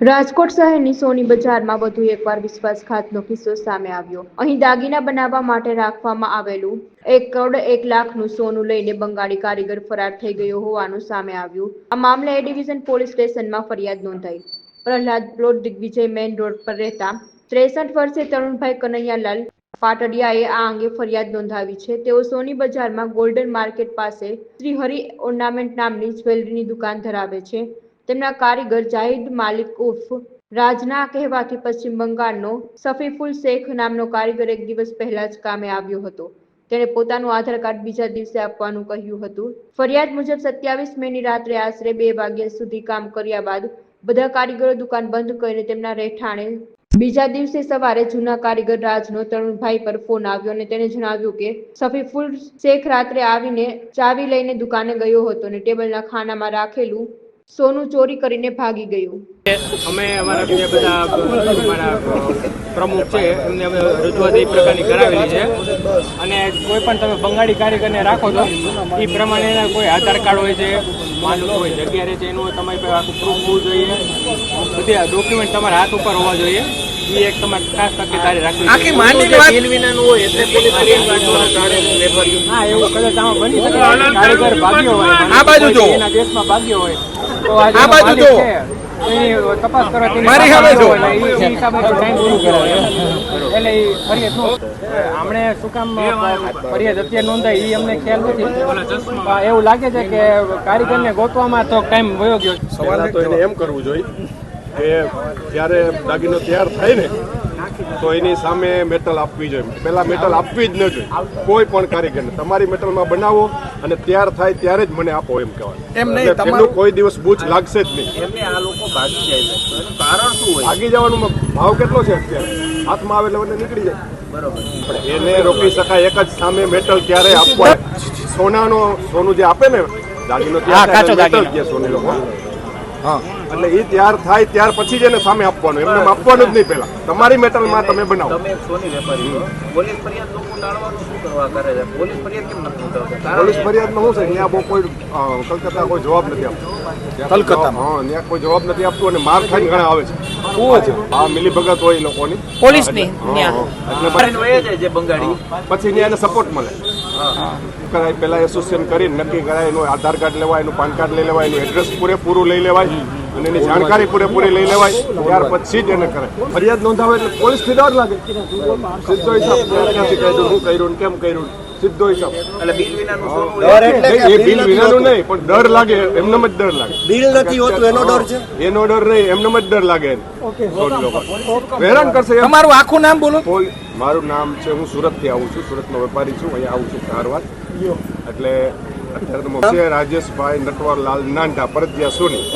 રાજકોટ શહેરની સોની બજારમાં વધુ એકવાર વિશ્વાસઘાતનો કિસ્સો સામે આવ્યો. અહીં દાગીના બનાવવા માટે રાખવામાં આવેલું એક કરોડ એક લાખનું સોનું લઈને બંગાળી કારીગર ફરાર થઈ ગયો હોવાનું સામે આવ્યું. આ મામલે એ ડિવિઝન પોલીસ સ્ટેશનમાં ફરિયાદ નોંધાઈ. Prahlad plot Digvijay main road પર રહેતા ત્રેસઠ વર્ષે તરુણભાઈ કનૈયાલાલ પાટડિયાએ આ અંગે ફરિયાદ નોંધાવી છે. તેઓ સોની બજારમાં ગોલ્ડન માર્કેટ પાસે શ્રી હરિ ઓર્નામેન્ટ નામની જ્વેલરીની દુકાન ધરાવે છે. તેમના કારીગર જાહિદ માલિક ઉર્ફ રાજના કહેવાથી પશ્ચિમ બંગાળનો સફીફુલ શેખ નામનો કારીગર એક દિવસ પહેલા જ કામે આવ્યો હતો. તેણે પોતાનું આધાર કાર્ડ બીજા દિવસે આપવાનું કહ્યું હતું. ફરિયાદ મુજબ સત્યાવીસ મેની રાત્રે આશરે બે વાગ્યા સુધી કામ કર્યા બાદ બધા કારીગરો દુકાન બંધ કરીને તેમના રહેઠાણે બીજા દિવસે સવારે જૂના કારીગર રાજનો તરુણભાઈ પર ફોન આવ્યો અને તેને જણાવ્યું કે સફીફુલ શેખ રાત્રે આવીને ચાવી લઈને દુકાને ગયો હતો અને ટેબલના ખાનામાં રાખેલું સોનું ચોરી કરીને ભાગી ગયું. અમે અમારા બીજા બધા અમારા પ્રમુખ છે એમને અમે રજૂઆત એ પ્રકારની કરાવેલી છે. અને કોઈ પણ તમે બંગાળી કારીગરને રાખો છો એ પ્રમાણે કોઈ આધાર કાર્ડ હોય છે માનલો હોય જગ્યા રહે છે એનું તમારી પાસે આખું પ્રૂફ હોવું જોઈએ. બધી ડોક્યુમેન્ટ તમારા હાથ ઉપર હોવા જોઈએ. એ એક તમારે ખાસ તકેદારી રાખવી આખી જોઈએ. વાત બિલ વિનાનું હોય એટલે પોલીસ ફરિયાદ નોંધવાના કારણે વેપારીઓ. હા એવું કદાચ આમાં બની શકે. કારીગર ભાગ્યો હોય આ બાજુ જો એના દેશમાં ભાગ્યો હોય તો આ બાજુ એની તપાસ કરવા મારી સામે જો. એટલે ફરિયાદ આપણે શું કામ ફરિયાદ અત્યારે નોંધાય એ અમને ખ્યાલ નથી. એવું લાગે છે કે કારીગરને ગોતવામાં તો ટાઈમ વયો ગયો સવાલ તો એને એમ કરવું જોઈએ કે જ્યારે દાગીનો તૈયાર થાય ને તો એની સામે મેટલ આપવી જોઈએ. પહેલા મેટલ આપવી જ ન જોઈએ. કોઈ પણ કારીગરને. તમારી મેટલમાં બનાવો અને તૈયાર થાય ત્યારે જ મને આપો એમ કહેવાય એમ નહીં, તમારું- કોઈ દિવસ બૂચ લાગશે જ નહીં. એમને આ લોકો ભાગી જાય છે. કારણ શું હોય? ભાગી જવાનો ભાવ કેટલો છે અત્યારે? હાથમાં આવે એટલે નીકળી જાય. બરોબર. એને રોકી શકાય એક જ સામે મેટલ ક્યારે આપવા સોનાનો સોનું જે આપે ને દાગીનો ત્યાં મેટલ એટલે સોની લોકો એટલે એ તૈયાર થાય ત્યાર પછી જ એને સામે આપવાનું. એમને એમ આપવાનું જ નહીં પહેલા. તમારી મેટલમાં તમે બનાવો. તમે સોની વેપારી છો પોલીસ ફરિયાદ ટાળવાનું શું કરવા કરે છે? પોલીસ ફરિયાદ કેમ નથી નોંધાવતા પોલીસ ફરિયાદમાં શું છે? ત્યાં બહુ કોઈ કલકત્તા કોઈ જવાબ નથી આપતો. કલકત્તામાં હા ત્યાં કોઈ જવાબ નથી આપતું અને માર ખાઈને ઘણા આવે છે. હા મિલી ભગત હોય એ લોકોની. પોલીસની. એટલે છે બંગાળી. પછી ત્યાં એને સપોર્ટ મળે. શું કરાય? પહેલા એસોસિએશન કરીને નક્કી કરાય એનું આધાર કાર્ડ લેવાય એનું પાન કાર્ડ લઈ લેવાય એનું એડ્રેસ પૂરેપૂરું લઈ લેવાય. અને એની જાણકારી પૂરેપૂરી લઈ લેવાય ત્યાર પછી જ એને કરે. ફરિયાદ નોંધાવે એટલે પોલીસથી ડર લાગે. સીધો હિસાબ ક્યાં ક્યાંથી કર્યું શું કર્યું કેમ કર્યું સીધો હિસાબ. એ બિલ વિનાનું નહીં પણ ડર લાગે એમને જ ડર લાગે. બિલ નથી હોતું એનો ડર છે? એનો ડર નહીં એમને જ ડર લાગે એને. હેરાન કરશે. તમારું આખું નામ બોલો. મારું નામ છે હું સુરતથી આવું છું સુરતનો વેપારી છું અહીંયા આવું છું ધારવાડ. એટલે અત્યારે રાજેશભાઈ નટવરલાલ નાંડા પરજિયા સોની